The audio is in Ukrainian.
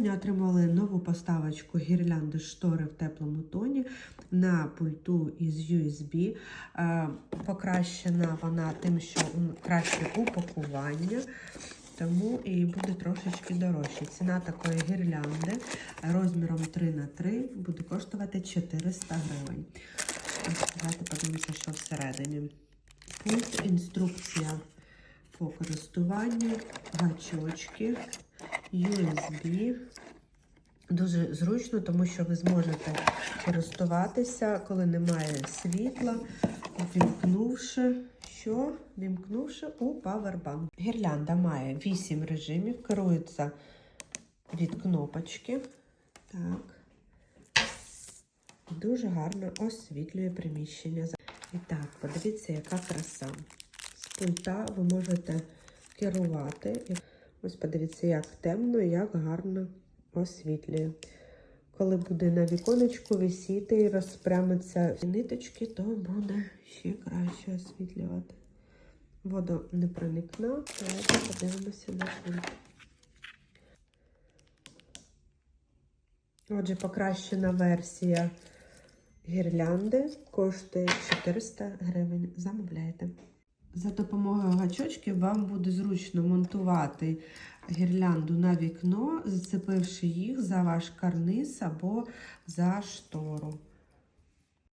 Сьогодні отримали нову поставочку гірлянди штори в теплому тоні на пульту із USB. Е, Покращена вона тим, що краще упакування, тому і буде трошечки дорожче. Ціна такої гірлянди розміром 3х3 буде коштувати 400 гривень. Давайте подивимося, що всередині. Пункт інструкція по користуванню, гачочки, USB. Дуже зручно, тому що ви зможете користуватися, коли немає світла, вімкнувши, що? Вімкнувши у Powerbank. Гірлянда має 8 режимів, керується від кнопочки. Так. Дуже гарно освітлює приміщення. І так, подивіться, яка краса. З пульта ви можете керувати. Ось подивіться, як темно як гарно освітлює. Коли буде на віконечку висіти і розпрямиться ниточки, то буде ще краще освітлювати. Вода не проникна, давайте подивимося на пульт. Отже, покращена версія гірлянди коштує 400 гривень. Замовляйте. За допомогою гачочків вам буде зручно монтувати гірлянду на вікно, зацепивши їх за ваш карниз або за штору.